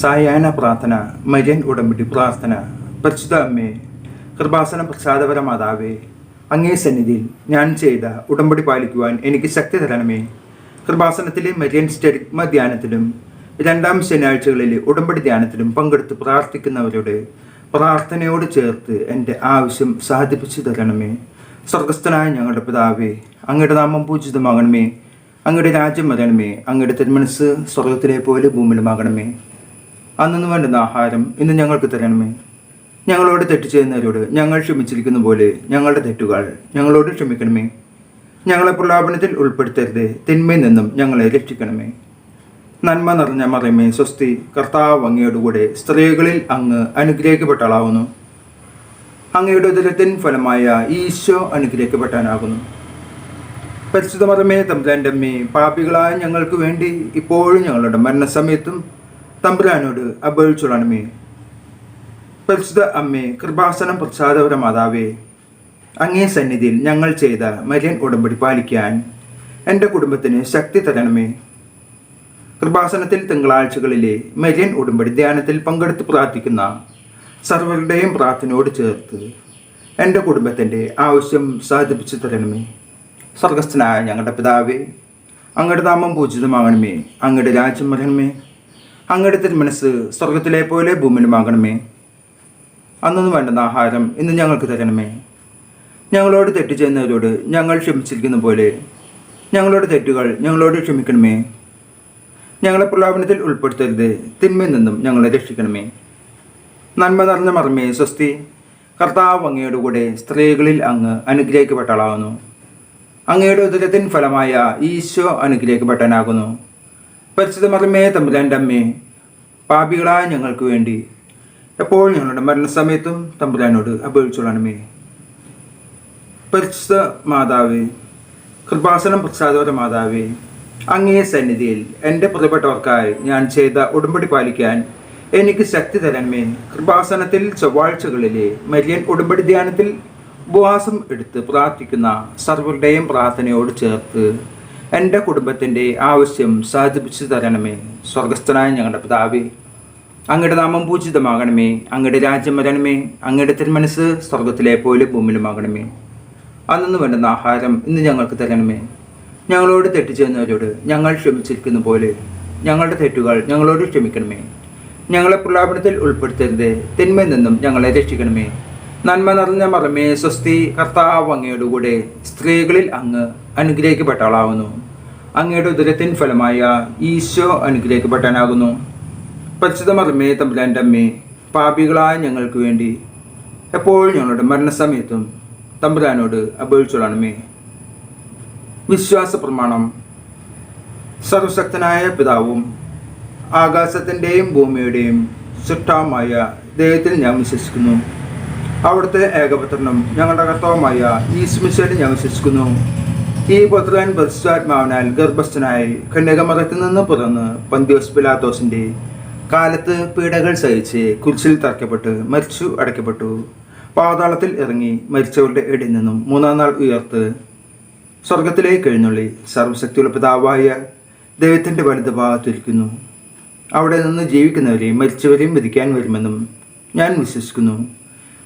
സായാഹ്ന പ്രാർത്ഥന മര്യൻ ഉടമ്പടി പ്രാർത്ഥന പരിശുദ്ധ അമ്മേ കൃപാസന പ്രസാദപര മാതാവേ അങ്ങേ സന്നിധിയിൽ ഞാൻ ചെയ്ത ഉടമ്പടി പാലിക്കുവാൻ എനിക്ക് ശക്തി തരണമേ. കൃപാസനത്തിലെ മര്യൻ സ്റ്റരിഗ്മ ധ്യാനത്തിലും രണ്ടാം ശനിയാഴ്ചകളിലെ ഉടമ്പടി ധ്യാനത്തിലും പങ്കെടുത്ത് പ്രാർത്ഥിക്കുന്നവരുടെ പ്രാർത്ഥനയോട് ചേർത്ത് എന്റെ ആവശ്യം സാധിപ്പിച്ചു തരണമേ. സ്വർഗസ്ഥനായ ഞങ്ങളുടെ പിതാവേ അങ്ങയുടെ നാമം പൂജിതമാകണമേ. അങ്ങയുടെ രാജ്യം വരണമേ. അങ്ങയുടെ തിരുമനസ് സ്വർഗത്തിലെ പോലെ ഭൂമിയിലുമാകണമേ. അന്നു വേണ്ടുന്ന ആഹാരം ഇന്ന് ഞങ്ങൾക്ക് തരണമേ. ഞങ്ങളോട് തെറ്റ് ചെയ്യുന്നവരോട് ഞങ്ങൾ ക്ഷമിച്ചിരിക്കുന്ന പോലെ ഞങ്ങളുടെ തെറ്റുകൾ ഞങ്ങളോട് ക്ഷമിക്കണമേ. ഞങ്ങളെ പ്രലാപനത്തിൽ ഉൾപ്പെടുത്തരുത് തിന്മയിൽ നിന്നും ഞങ്ങളെ രക്ഷിക്കണമേ. നന്മ നിറഞ്ഞ മറിയമേ സ്വസ്തി കർത്താവ് അങ്ങയോടുകൂടെ സ്ത്രീകളിൽ അങ്ങ് അനുഗ്രഹിക്കപ്പെട്ട അങ്ങയുടെ ഉദരത്തിൻ ഫലമായ ഈശോ അനുഗ്രഹിക്കപ്പെട്ടാനാകുന്നു. പരിശുദ്ധ മറമേ തമ്പുരാന്റെ അമ്മേ പാപികളായ ഞങ്ങൾക്ക് വേണ്ടി ഇപ്പോഴും ഞങ്ങളുടെ മരണസമയത്തും തമ്പുരാനോട് അപേക്ഷിച്ചോളണമേ പരിശുദ്ധ അമ്മേ കൃപാസനം പ്രസാദപര മാതാവേ അങ്ങേ സന്നിധിയിൽ ഞങ്ങൾ ചെയ്ത മര്യൻ ഉടമ്പടി പാലിക്കാൻ എന്റെ കുടുംബത്തിന് ശക്തി തരണമേ. കൃപാസനത്തിൽ തിങ്കളാഴ്ചകളിലെ മര്യൻ ഉടമ്പടി ധ്യാനത്തിൽ പങ്കെടുത്ത് പ്രാർത്ഥിക്കുന്ന സർവരുടെയും പ്രാർത്ഥനയോട് ചേർത്ത് എന്റെ കുടുംബത്തിന്റെ ആവശ്യം സാധിപ്പിച്ചു തരണമേ. സ്വർഗസ്ഥനായ ഞങ്ങളുടെ പിതാവേ അങ്ങയുടെ നാമം പൂജിതമാകണമേ. അങ്ങയുടെ രാജ്യം വരണമേ. അങ്ങയുടെ മനസ്സ് സ്വർഗത്തിലെ പോലെ ഭൂമിയിലുമാകണമേ അന്നൊന്നും വേണ്ടുന്ന ആഹാരം ഇന്ന് ഞങ്ങൾക്ക് തരണമേ. ഞങ്ങളോട് തെറ്റ് ചെയ്യുന്നവരോട് ഞങ്ങൾ ക്ഷമിച്ചിരിക്കുന്ന പോലെ. ഞങ്ങളുടെ തെറ്റുകൾ ഞങ്ങളോട് ക്ഷമിക്കണമേ. ഞങ്ങളെ പ്രലോഭനത്തിൽ ഉൾപ്പെടുത്തരുത്. തിന്മയിൽ നിന്നും ഞങ്ങളെ രക്ഷിക്കണമേ. നന്മ നിറഞ്ഞ മറമേ സ്വസ്തി. കർത്താവ് അങ്ങയുടെ കൂടെ സ്ത്രീകളിൽ അങ്ങ് അനുഗ്രഹിക്കപ്പെട്ടാളാകുന്നു അങ്ങയുടെ ഉദരത്തിൻ ഫലമായ ഈശോ അനുഗ്രഹിക്കപ്പെട്ടനാകുന്നു പരിശുദ്ധ മറമേ തമ്പുരാന്റെ അമ്മേ പാപികളായ ഞങ്ങൾക്ക് വേണ്ടി. എപ്പോഴും ഞങ്ങളുടെ മരണസമയത്തും തമ്പുരാനോട് അപേക്ഷിച്ചോളണമേ പരിശുദ്ധ മാതാവേ കൃപാസനം പ്രസാദപര മാതാവേ അങ്ങേ സന്നിധിയിൽ എന്റെ പ്രിയപ്പെട്ടവർക്കായി ഞാൻ ചെയ്ത ഉടമ്പടി പാലിക്കാൻ എനിക്ക് ശക്തി തരണമേ കൃപാസനത്തിൽ ചൊവ്വാഴ്ചകളിലെ മര്യൻ ഉടമ്പടി ധ്യാനത്തിൽ ഉപവാസം എടുത്ത് പ്രാർത്ഥിക്കുന്ന സർവരുടെയും പ്രാർത്ഥനയോട് ചേർത്ത് എന്റെ കുടുംബത്തിന്റെ ആവശ്യം സാധിപ്പിച്ചു തരണമേ. സ്വർഗസ്ഥനായ ഞങ്ങളുടെ പിതാവേ അങ്ങയുടെ നാമം പൂജിതമാകണമേ. അങ്ങയുടെ രാജ്യം വരണമേ. അങ്ങയുടെ തിരുമനസ് സ്വർഗത്തിലെ പോലെ ഭൂമിയിലുമാകണമേ. അന്നു വേണ്ടുന്ന ആഹാരം ഇന്ന് ഞങ്ങൾക്ക് തരണമേ. ഞങ്ങളോട് തെറ്റ് ചെയ്യുന്നവരോട് ഞങ്ങൾ ക്ഷമിച്ചിരിക്കുന്ന പോലെ ഞങ്ങളുടെ തെറ്റുകൾ ഞങ്ങളോട് ക്ഷമിക്കണമേ. ഞങ്ങളെ പ്രലാപനത്തിൽ ഉൾപ്പെടുത്തരുത്. തിന്മയിൽ നിന്നും ഞങ്ങളെ രക്ഷിക്കണമേ. നന്മ നിറഞ്ഞ മറമേ സ്വസ്തി കർത്താവ് അങ്ങയുടെ കൂടെ സ്ത്രീകളിൽ അങ്ങ് അനുഗ്രഹിക്കപ്പെട്ട ആളാകുന്നു അങ്ങയുടെ ഉദരത്തിൻ ഫലമായ ഈശോ അനുഗ്രഹിക്കപ്പെട്ടനാകുന്നു പരിശുദ്ധ മറമേ തമ്പുരാന്റെ അമ്മേ പാപികളായ ഞങ്ങൾക്ക് വേണ്ടി എപ്പോഴും ഞങ്ങളുടെ മരണസമയത്തും തമ്പുരാനോട് അപേക്ഷിച്ചോളണമേ. വിശ്വാസ പ്രമാണം സർവശക്തനായ പിതാവും ആകാശത്തിന്റെയും ഭൂമിയുടെയും ചുട്ടാവുമായ ദൈവത്തിൽ ഞാൻ വിശ്വസിക്കുന്നു. അവിടുത്തെ ഏകപുത്രനും ഞങ്ങളുടെ കർത്താവുമായ ഈ ഞങ്ങൾ ശിക്ഷിക്കുന്നു. ഈ പുത്രൻ പരിശുദ്ധാത്മാവിനാൽ ഗർഭസ്ഥനായി കന്യകമറത്തിൽ നിന്ന് പുറന്ന് പന്തിയോസ് പിലാത്തോസിന്റെ കാലത്ത് പീഡകൾ സഹിച്ച് കുരിശിൽ തറയ്ക്കപ്പെട്ട് മരിച്ചു അടയ്ക്കപ്പെട്ടു. പാതാളത്തിൽ ഇറങ്ങി മരിച്ചവരുടെ ഇടയിൽ നിന്നും മൂന്നാം നാൾ ഉയർത്ത് സ്വർഗത്തിലേക്ക് എഴുന്നള്ളി സർവശക്തിയുള്ള പിതാവായ ദൈവത്തിന്റെ വലുത് ഭാഗത്തിരിക്കുന്നു അവിടെ നിന്ന് ജീവിക്കുന്നവരെയും മരിച്ചവരെയും വിധിക്കാൻ വരുമെന്നും ഞാൻ വിശ്വസിക്കുന്നു.